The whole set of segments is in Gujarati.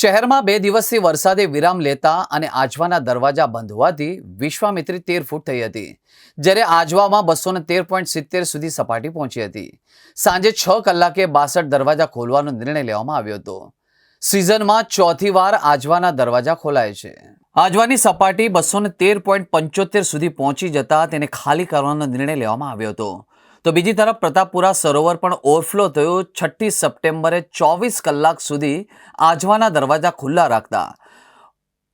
શહેરમાં બે દિવસથી વરસાદે વિરામ લેતા અને આજવાના દરવાજા બંધ હોવાથી વિશ્વામિત્રી તેર ફૂટ થઈ હતી, જ્યારે આજવામાં બસો તેર પોઈન્ટ સિત્તેર સુધી સપાટી પહોંચી હતી. સાંજે છ કલાકે બાસઠ દરવાજા ખોલવાનો નિર્ણય લેવામાં આવ્યો હતો. સિઝનમાં ચોથી વાર આજવાના દરવાજા ખોલાય છે. આજવાની સપાટી બસો તેર પોઈન્ટ પંચોતેર સુધી પહોંચી જતા તેને ખાલી કરવાનો નિર્ણય લેવામાં આવ્યો હતો. તો બીજી તરફ પ્રતાપપુરા સરોવર પણ ઓવરફ્લો થયો. છઠ્ઠી સપ્ટેમ્બરે ચોવીસ કલાક સુધી આજવાના દરવાજા ખુલ્લા રાખતા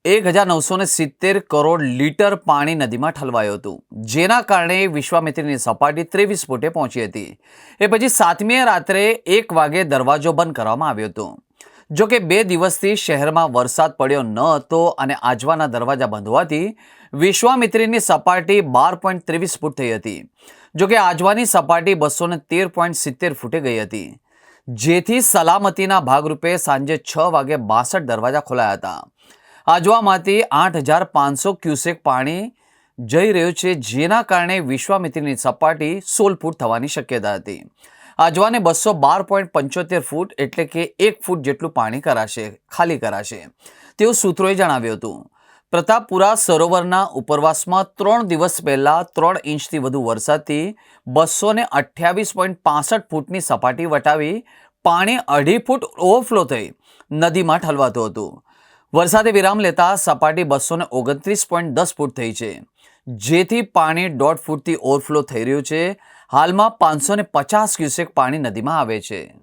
એક હજાર નવસો ને સિત્તેર કરોડ લીટર પાણી નદીમાં ઠલવાયું હતું. જેના કારણે વિશ્વામિત્રીની સપાટી ત્રેવીસ ફૂટે પહોંચી હતી. એ પછી સાતમીએ રાત્રે એક વાગે દરવાજો બંધ કરવામાં આવ્યો હતો. જો કે બે દિવસથી શહેરમાં વરસાદ પડ્યો ન હતો અને આજવાના દરવાજા બંધ હોવાથી વિશ્વામિત્રીની સપાટી બાર પોઈન્ટ ત્રેવીસ ફૂટ થઈ હતી. જો કે આજવાની સપાટી બસો ને તેર પોઈન્ટ સિત્તેર ફૂટે ગઈ હતી. જેથી સલામતીના ભાગરૂપે સાંજે છ વાગે બાસઠ દરવાજા ખોલાયા હતા. આજવામાંથી આઠ હજાર પાંચસો ક્યુસેક પાણી જઈ રહ્યું છે, જેના કારણે વિશ્વામિત્રીની સપાટી સોળ ફૂટ થવાની શક્યતા હતી. આજવાને બસો બાર પોઈન્ટ પંચોતેર ફૂટ એટલે કે એક ફૂટ જેટલું પાણી કરાશે, ખાલી કરાશે. તેવું સૂત્રોએ જણાવ્યું હતું, પ્રતાપપુરા સરોવરના ઉપરવાસમાં ત્રણ દિવસ પહેલાં ત્રણ ઇંચથી વધુ વરસાદથી બસો ને અઠ્યાવીસ પોઈન્ટ પાસઠ ફૂટની સપાટી વટાવી પાણી અઢી ફૂટ ઓવરફ્લો થઈ નદીમાં ઠલવાતું હતું. વરસાદે વિરામ લેતા સપાટી બસો ઓગણત્રીસ પોઈન્ટ દસ ફૂટ થઈ છે. જેથી પાણી દોઢ ફૂટથી ઓવરફ્લો થઈ રહ્યું છે. હાલમાં પાંચસો પચાસ ક્યુસેક પાણી નદીમાં આવે છે.